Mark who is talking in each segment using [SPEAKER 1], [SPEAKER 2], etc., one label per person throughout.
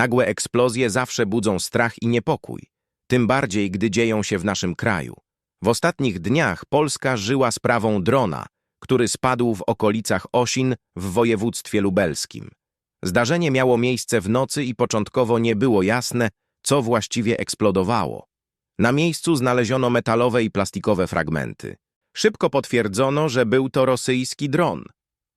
[SPEAKER 1] Nagłe eksplozje zawsze budzą strach i niepokój, tym bardziej gdy dzieją się w naszym kraju. W ostatnich dniach Polska żyła sprawą drona, który spadł w okolicach Osin w województwie lubelskim. Zdarzenie miało miejsce w nocy i początkowo nie było jasne, co właściwie eksplodowało. Na miejscu znaleziono metalowe i plastikowe fragmenty. Szybko potwierdzono, że był to rosyjski dron.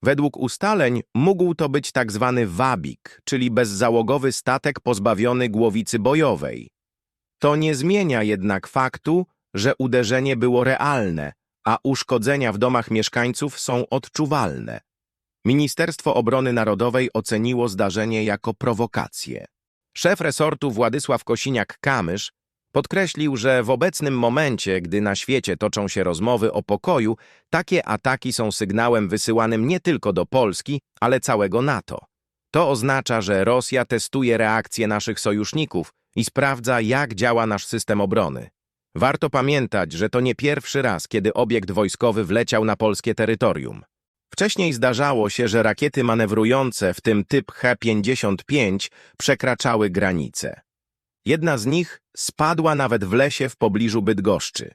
[SPEAKER 1] Według ustaleń mógł to być tak zwany wabik, czyli bezzałogowy statek pozbawiony głowicy bojowej. To nie zmienia jednak faktu, że uderzenie było realne, a uszkodzenia w domach mieszkańców są odczuwalne. Ministerstwo Obrony Narodowej oceniło zdarzenie jako prowokację. Szef resortu Władysław Kosiniak-Kamysz podkreślił, że w obecnym momencie, gdy na świecie toczą się rozmowy o pokoju, takie ataki są sygnałem wysyłanym nie tylko do Polski, ale całego NATO. To oznacza, że Rosja testuje reakcje naszych sojuszników i sprawdza, jak działa nasz system obrony. Warto pamiętać, że to nie pierwszy raz, kiedy obiekt wojskowy wleciał na polskie terytorium. Wcześniej zdarzało się, że rakiety manewrujące, w tym typ He-55, przekraczały granice. Jedna z nich spadła nawet w lesie w pobliżu Bydgoszczy.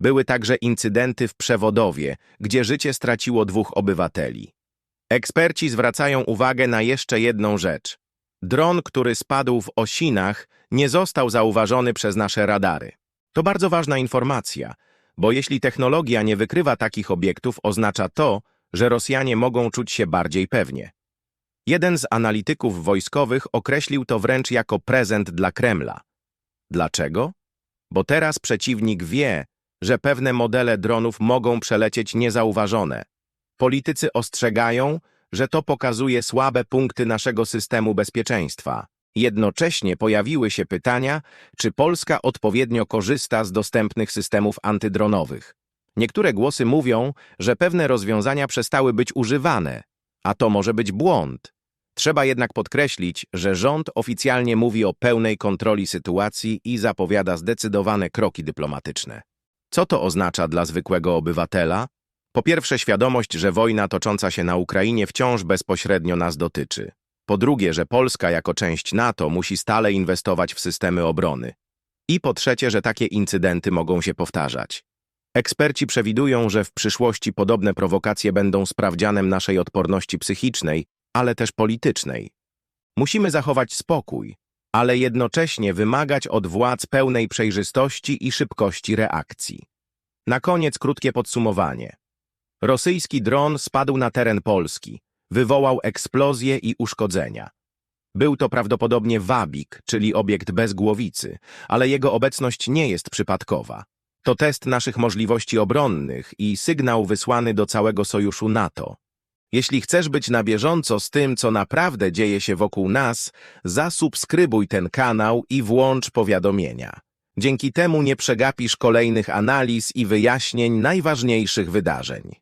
[SPEAKER 1] Były także incydenty w Przewodowie, gdzie życie straciło dwóch obywateli. Eksperci zwracają uwagę na jeszcze jedną rzecz. Dron, który spadł w Osinach, nie został zauważony przez nasze radary. To bardzo ważna informacja, bo jeśli technologia nie wykrywa takich obiektów, oznacza to, że Rosjanie mogą czuć się bardziej pewnie. Jeden z analityków wojskowych określił to wręcz jako prezent dla Kremla. Dlaczego? Bo teraz przeciwnik wie, że pewne modele dronów mogą przelecieć niezauważone. Politycy ostrzegają, że to pokazuje słabe punkty naszego systemu bezpieczeństwa. Jednocześnie pojawiły się pytania, czy Polska odpowiednio korzysta z dostępnych systemów antydronowych. Niektóre głosy mówią, że pewne rozwiązania przestały być używane, a to może być błąd. Trzeba jednak podkreślić, że rząd oficjalnie mówi o pełnej kontroli sytuacji i zapowiada zdecydowane kroki dyplomatyczne. Co to oznacza dla zwykłego obywatela? Po pierwsze, świadomość, że wojna tocząca się na Ukrainie wciąż bezpośrednio nas dotyczy. Po drugie, że Polska jako część NATO musi stale inwestować w systemy obrony. I po trzecie, że takie incydenty mogą się powtarzać. Eksperci przewidują, że w przyszłości podobne prowokacje będą sprawdzianem naszej odporności psychicznej, ale też politycznej. Musimy zachować spokój, ale jednocześnie wymagać od władz pełnej przejrzystości i szybkości reakcji. Na koniec krótkie podsumowanie. Rosyjski dron spadł na teren Polski, wywołał eksplozje i uszkodzenia. Był to prawdopodobnie wabik, czyli obiekt bez głowicy, ale jego obecność nie jest przypadkowa. To test naszych możliwości obronnych i sygnał wysłany do całego sojuszu NATO. Jeśli chcesz być na bieżąco z tym, co naprawdę dzieje się wokół nas, zasubskrybuj ten kanał i włącz powiadomienia. Dzięki temu nie przegapisz kolejnych analiz i wyjaśnień najważniejszych wydarzeń.